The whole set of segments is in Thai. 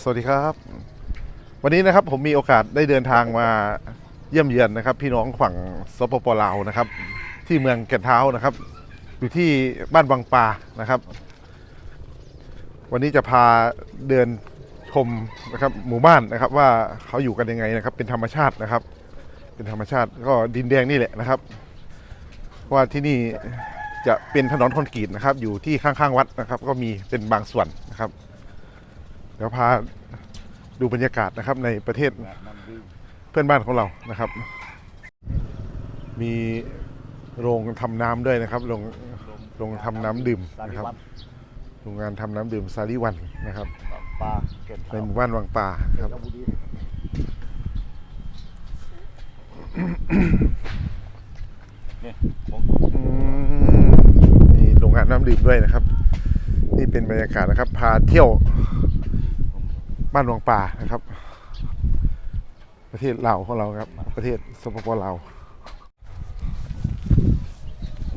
สวัสดีครับ วันนี้นะครับผมมีโอกาสได้เดินทางมาเยี่ยมเยือนนะครับ พี่น้องฝั่งสปปลาวนะครับ ที่เมืองแก่นเท้านะครับ อยู่ที่บ้านวังปานะครับ วันนี้จะพาเดินชมนะครับหมู่บ้านนะครับ ว่าเขาอยู่กันยังไงนะครับ เป็นธรรมชาตินะครับ เป็นธรรมชาติก็ดินแดงนี่แหละนะครับ ว่าที่นี่จะเป็นถนนคอนกรีตนะครับ อยู่ที่ข้างๆวัดนะครับ ก็มีเป็นบางส่วนนะครับ เดี๋ยวพาดูบรรยากาศนะครับในประเทศเพื่อนบ้านของเรานะครับ มีโรงทำน้ำด้วยนะครับ โรงโรงทำน้ำดื่มนะครับ โรงงานทำน้ำดื่มซาลิวันนะครับเก็บในหมู่บ้านวังป่าครับนี่ผมอืมมีโรงงานน้ำดื่มด้วยนะครับ นี่เป็นบรรยากาศนะครับ พาเที่ยว บ้านวังป่านะครับ ประเทศลาวของเราครับ ประเทศสปปลาว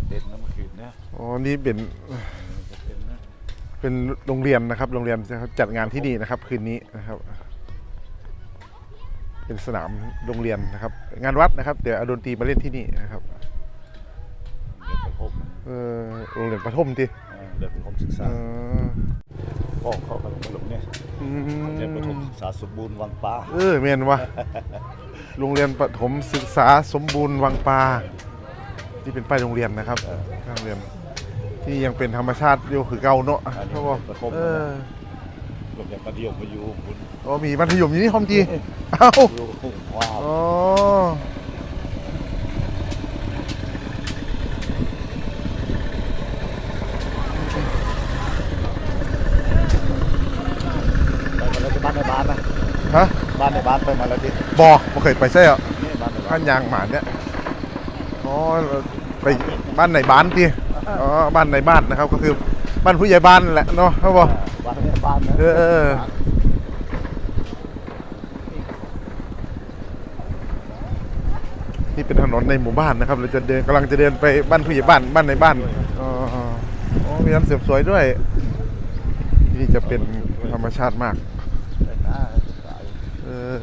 เป็นน้ำขืนนะอ๋อนี่เป็นจะเป็นนะเป็นโรงเรียนนะครับ โรงเรียนจะจัดงานที่นี่นะครับ คืนนี้นะครับ เป็นสนามโรงเรียนนะครับ งานวัดนะครับเดี๋ยวเอาดนตรีมาเล่นที่นี่นะครับเด็กประถมเออโรงเรียนประถมทีเออเด็กประถมศึกษาเออพ่อเขากำลังมาลงเนี่ย อืมเด็กประถมศึกษาสมบูรณ์วังปลาเออเมียนวะโรงเรียนประถมศึกษาสมบูรณ์วังปลาที่เป็นป้ายโรงเรียนนะครับป้ายโรงเรียนที่ยังเป็นธรรมชาติอยู่คือเก่าเนาะเพราะว่าเออลงจากมัธยมมาอยู่คุณอ๋อมีมัธยมอยู่นี่คอมจีเอ้าอยู่ว้าวอ๋อ ไปมาแล้วที่บ้านในบ้านนะ ฮะบ้านในบ้านไปมาแล้วที่บอกบ่เคยไปใช่เหรอนี่บ้านในบ้าบ้านนยางหมานเนี่ยอ๋อไปบ้านไหนบ้านที่อ๋อบ้านในบ้านนะครับ ก็คือบ้านผู้ใหญ่บ้านแหละเนาะครับผมบ้านในบ้านนะเออเออ นี่เป็นถนนในหมู่บ้านนะครับ เราจะเดินกำลังจะเดินไปบ้านผู้ใหญ่บ้านบ้านในบ้านอ๋ออ๋ออ๋อมีร้านเสริมสวยด้วย ที่นี่จะเป็นธรรมชาติมากแต่หน้าสาย เออ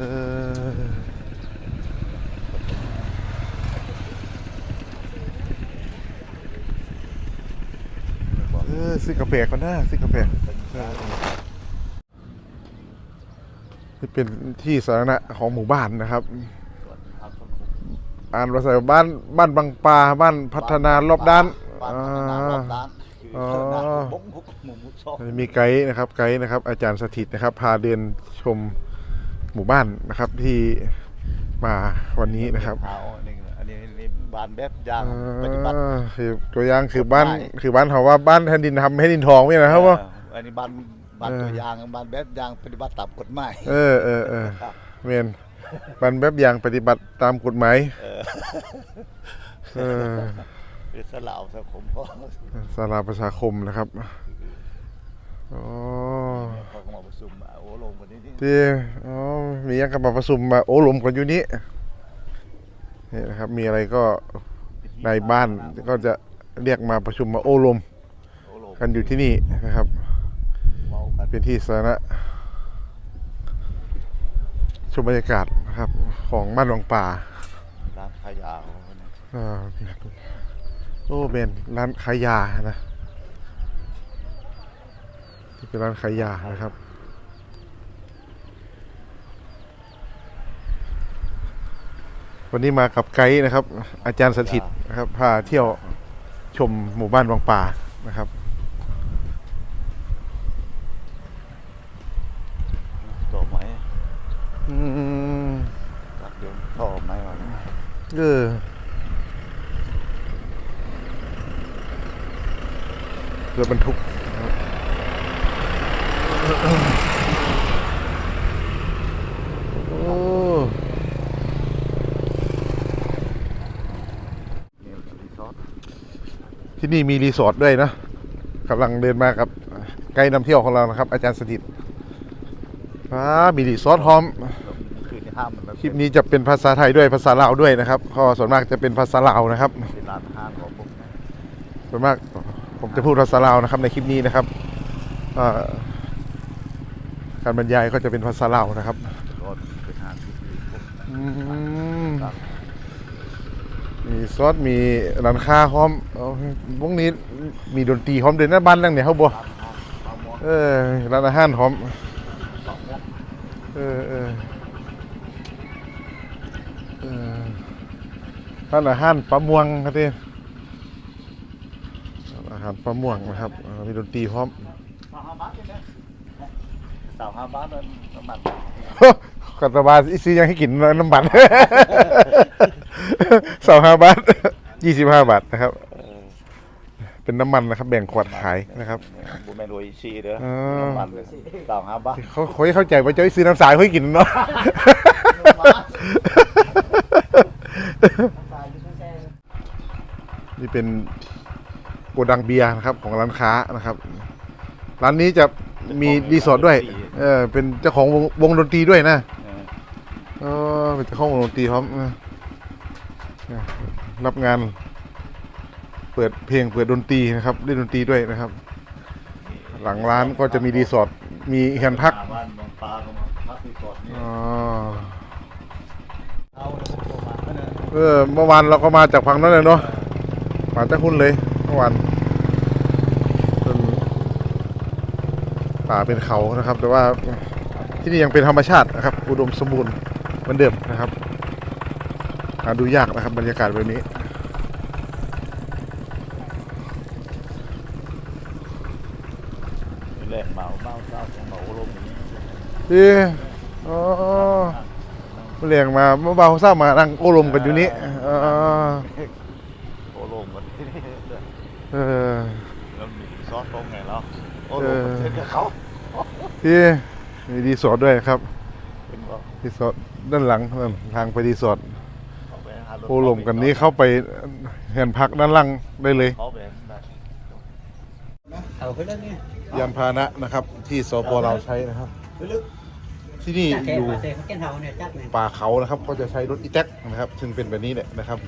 เออซื้อกาแฟก่อนนะซื้อกาแฟเออนี่เป็นที่สาธารณะของหมู่บ้านนะครับส่วนทางสังคมอ่านภาษาบ้านบ้านบางปลาบ้านพัฒนารอบด้านบ้านอ่พัฒนารอบาด้านคืออ๋อเท่านั้นบงบุกหมุมมุกชอบมีไกด์นะครับไกด์นะครับ อาจารย์สถิตนะครับ พาเดินชม หมู่บ้านนะครับที่มาวันนี้นะครับเท้าอันนี้อันนี้นี่บ้านแบบอย่างอ่ปฏิบัติาคือตัวอย่างคือบ้านได้คือบ้านเขาว่าบ้านแผ่นดินทำให้ดินทองไม่นะครับว่าเอออันนี้บ้านบ้านเออตัวอย่างบ้านแบบอย่างปฏิบัติตามกฎหมายเออเออเออเมนบ้านแบบอย่างปฏิบัติตามกฎหมายเออเออเป็นสลาวสังคมพ่อสาราประชาคมนะครับอ๋อเขาก็มาประชุมมาโอ้ลงคนนี้นี่ที่อ๋อ มียังกับมาประชุมมาโอ้หลมกันอยู่นี้นี่นะครับ มีอะไรก็ในบ้านก็จะเรียกมาประชุมมาโอ้ลมโอ้ลงกันอยู่ที่นี่นะครับเมากันเป็นที่สาธารณะชมบรรยากาศนะครับ ของบ้านวังป่าร้านขายยาเขาเนี่ยอ่าโอ้เป็นร้านขายยานะที่เป็นร้านขายยานะครับ วันนี้มากับไกด์นะครับ อาจารย์สถิตนะครับพาเที่ยวชมหมู่บ้านวังป่านะครับต่อไม้อืมตัดเดินต่อไม้มาเนี่ยเออเรือบรรทุกโอ้ นี่รีสอร์ท ที่ นี่มีรีสอร์ทด้วยนะกำลังเดินมากับไกด์นำเที่ยวของเรานะครับ อาจารย์สถิตอ่ามีรีสอร์ทพร้อม คืนนี้ห้ามมันแบบคลิปนี้จะเป็นภาษาไทยด้วยภาษาลาวด้วยนะครับก็ส่วนมากจะเป็นภาษาลาวนะครับ เป็นร้านอาหารของผมนะส่วนมากผมจะพูดภาษาลาวนะครับในคลิปนี้นะครับอ่าการบรรยายก็จะเป็นภาษาลาวนะครับรถเป็นทางที่ดีพวกอืมครับ มีซอสมีร้านค้าพร้อมเอาพวกนี้มีดนตรีพร้อมเดินหน้าบ้านนั่งเนี่ยเขาบอกร้านอาหารปลาหมอเออร้านอาหารพร้อมปลาหมอเออเออเออร้านอาหารปลาม่วงครับที่ร้านอาหารปลาม่วงนะครับอ่ามีดนตรีพร้อม สาวห้าบาทเนี่ยนะสาวห้าบาทนั้นน้ำมัน กัตบาซื้อยังให้กินน้ำบัตร สองห้าบาทยี่สิบห้าบาทนะครับ เป็นน้ำมันนะครับ แบ่งขวดขายนะครับบุแมนรวยชีเด้ออ๋อน้ำมันเลยสาวห้าบาทเขาเขาให้เข้าใจว่าจะให้ซื้อน้ำสายเขาให้กินเนาะนี่เป็นโกดังเบียร์นะครับ ของร้านค้านะครับ ร้านนี้จะมีรีสอร์ทด้วย เออเป็นเจ้าของวงวงดนตรีด้วยนะเออเออเป็นเจ้าของวงดนตรีพร้อมเออ รับงานเปิดเพลงเปิดดนตรีนะครับเล่นดนตรีด้วยนะครับ หลังร้านก็จะมีรีสอร์ทมีแคนพักบ้านบางปลาก็มาพักที่ก่อนนี่อ๋อเอาเออเมื่อวานเราก็มาจากฝั่งนั้นเลยเนาะมาจากคุณเลยเมื่อวานเป็นป่าเป็นเขานะครับ แต่ว่าที่นี่ยังเป็นธรรมชาตินะครับ อุดมสมบูรณ์เหมือนเดิมนะครับ หาดูยากนะครับบรรยากาศแบบนี้แหละเมาเมาเศร้าเมาลมอย่างนี้ที่อ๋อเรียงมาเมื่อเบาทราบมานั่งโอลมกันอยู่นี้อ๋อโอลมกันที่นี่เออแล้วมีซอสตรงไงแล้วโอเอลมอเช่นกับเขาที่มีรีสอร์ทด้วยครับเป็นว่ารีสอร์ทด้านหลังนั่นทางไปรีสอร์ โอลมกันนี้เข้าไปเห็นพักด้านล่างได้เลย เขาไปได้เอาขึ้นแล้วเนี่ยยานพาหนะนะครับที่สปเราใช้นะครับลึกที่นี่จัดแกอยู่มาเตะเขาแกนเทาเนี่ยจัดเนี่ยป่าเขานะครับ ก็จะใช้รถอีแท็กนะครับ ซึ่งเป็นแบบนี้แหละนะครับ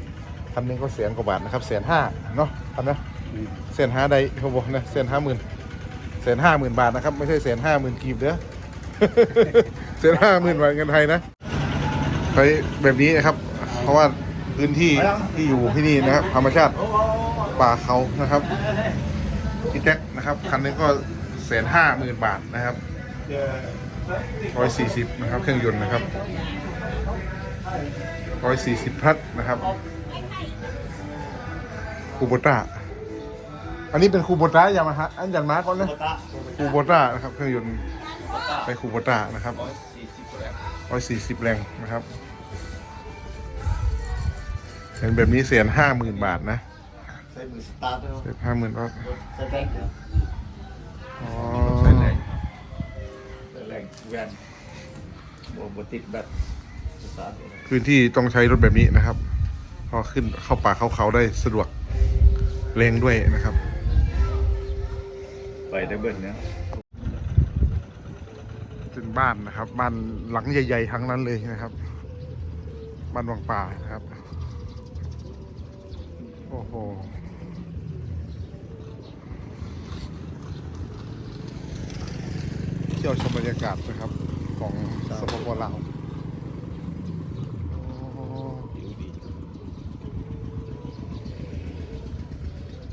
คันหนึงก็แสนกว่าบาทนะครับแสนห้าเนาะคันนะแสนห้าได้เขาบอกนะแสนห้าหมื่นแสนห้าหมื่นบาทนะครับ ไม่ใช่แสนห้าหมื่นกีบเด้อ แสนห้าหมื่นบาทเงินไทยนะใช้แบบนี้นะครับ เพราะว่า พื้นที่ที่อยู่ที่นี่นะครับธรรมชาติป่าเขานะครับอีแท็กนะครับคันนึงก็แสนห้าหมื่นบาทนะครับร้อยสี่สิบนะครับ เครื่องยนต์นะครับร้อยสี่สิบพัดนะครับคูโบต้าอันนี้เป็นคูโบต้ายามาฮะอันอย่างน้าก่อนนะคูโบต้านะครับ เครื่องยนต์ไปคูโบต้านะครับร้อยสี่สิบแรงนะครับ เห็นแบบนี้เสียนห้าหมื่นบาทนะใช้มือสตาร์ทด้วยเสียห้าหมื่นบาทใช้แรงเหรออ๋อใช้แรงใช้แรงแวนโอ้โหติดแบตสตาร์ทด้วยพื้นที่ต้องใช้รถแบบนี้นะครับ พอขึ้นเข้าป่าเข้าเขาได้สะดวกแรงด้วยนะครับ ไปได้เบิ้ลเนี่ยเป็นบ้านนะครับ บ้านหลังใหญ่ ๆ ทั้งนั้นเลยนะครับ บ้านวังป่านะครับโอ้โหเที่ยวชมบรรยากาศนะครับ ของสปปลาว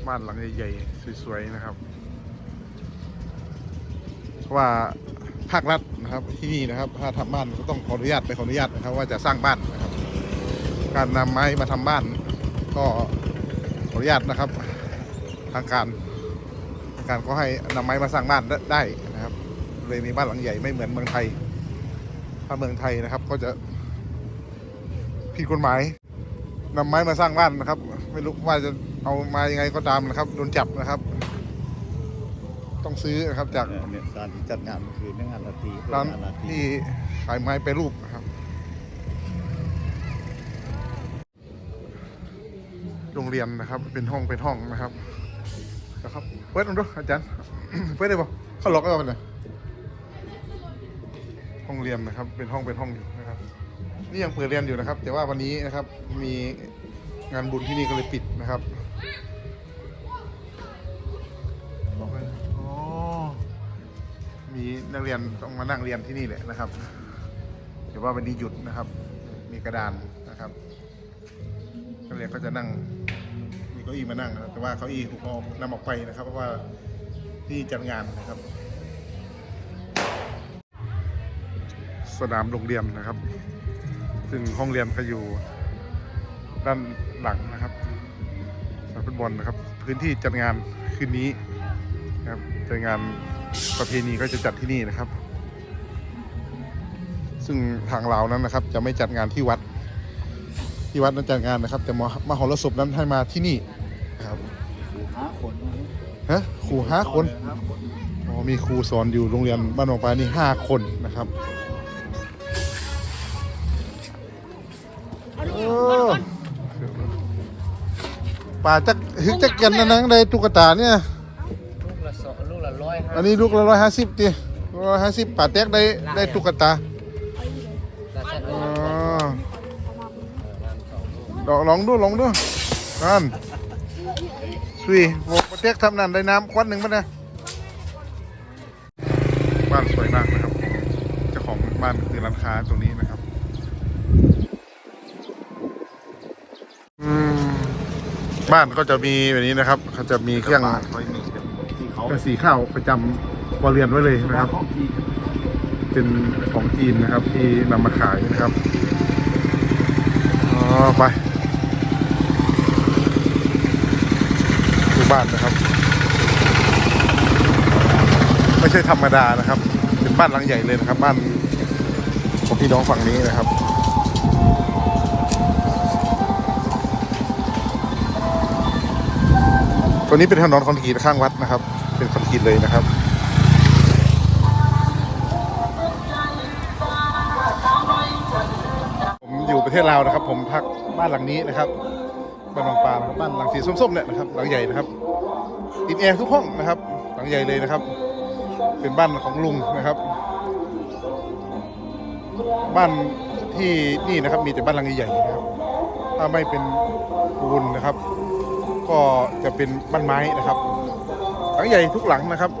บ้านหลังใหญ่ๆสวยๆนะครับเพราะว่าภาครัฐนะครับที่นี่นะครับ ถ้าทำบ้านก็ต้องขออนุญาตไปขออนุญาตนะครับ ว่าจะสร้างบ้านนะครับ การนำไม้มาทำบ้าน ก็ ออนุญาตนะครับ ทางการทางการก็ให้นำไม้มาสร้างบ้านได้ได้นะครับ เลยมีบ้านหลังใหญ่ไม่เหมือนเมืองไทย ถ้าเมืองไทยนะครับ ก็จะผิดกฎหมายนำไม้มาสร้างบ้านนะครับ ไม่รู้ว่าจะเอามายังไงก็ตามนะครับโดนจับนะครับ ต้องซื้อนะครับจากเนี่ยการที่จัดงานเมื่อคืนเนี่ยงานราตรีร้านงราตรีที่ขายไม้แปรรูปนะครับ โรงเรียนนะครับ เป็นห้องเป็นห้องนะครับนะครับเปิดลองดูอาจารย์เปิดได้ปะเขาล็อกเอาไปเลยห้องเรียนนะครับ เป็นห้องเป็นห้องอยู่นะครับ นี่ยังเปิดเรียนอยู่นะครับ แต่ว่าวันนี้นะครับมีงานบุญที่นี่ก็เลยปิดนะครับอ๋อมีนักเรียนต้องมานั่งเรียนที่นี่แหละนะครับเดี๋ยวว่าวันนี้หยุดนะครับ มีกระดานนะครับนักเรียนก็จะนั่ง เก้าอี้มานั่งนะครับแต่ว่าเก้าอี้ผมเอานำออกไปนะครับ เพราะว่าที่จัดงานนะครับ สนามโรงเรียนนะครับ ซึ่งห้องเรียนก็อยู่ด้านหลังนะครับสนามฟุตบอลนะครับ พื้นที่จัดงานคืนนี้นะครับจัดงานประเพณีก็จะจัดที่นี่นะครับ ซึ่งทางเรานั้นนะครับ จะไม่จัดงานที่วัด ที่วัดนั้นจัดงานนะครับ แต่มามหรสพนั้นให้มาที่นี่นะครับห้าคนฮะครูห้าคนห้าคนอ๋อมีครูสอนอยู่โรงเรียนบ้านหนองปลานี่ห้าคนนะครับโอ้ป่าจักฮึกจักเกันนะนังได้ตุ๊กตาเนี่ยลูกละสองลูกละร้อยห้าอันนี้ลูกละร้อยห้าสิบตีร้อยห้าสิบป่าแตกได้ได้ตุ๊กตารา ลองลองดูลองดูนั่นสุยโอ้ป่าแตกทำนั่นได้น้ำควันหนึ่งป่ะเนี่ยบ้านสวยมากนะครับเจ้าของบ้านคือร้านค้าตรงนี้นะครับอืมบ้านก็จะมีแบบนี้นะครับเขาจะมีเครื่องไว้มีที่เขาเครื่องสีข้าวประจำครัวเรือนไว้เลยนะครับของที่เป็นของจีนนะครับ ที่นำมาขายนะครับอ๋อไป บ้านนะครับ ไม่ใช่ธรรมดานะครับ เป็นบ้านหลังใหญ่เลยนะครับ บ้านของพี่น้องฝั่งนี้นะครับตัวนี้เป็นถนนคอนกรีตข้างวัดนะครับ เป็นคอนกรีตเลยนะครับผมอยู่ประเทศลาวนะครับ ผมพักบ้านหลังนี้นะครับ บ้านบางปลานบ้านหลังสีส้มๆเนี่ยนะครับ หลังใหญ่นะครับ ติดแอร์ทุกห้องนะครับ หลังใหญ่เลยนะครับ เป็นบ้านของลุงนะครับ บ้านที่นี่นะครับมีแต่บ้านหลังใหญ่ๆนะครับ ถ้าไม่เป็นปูนนะครับ ก็จะเป็นบ้านไม้นะครับ หลังใหญ่ทุกหลังนะครับ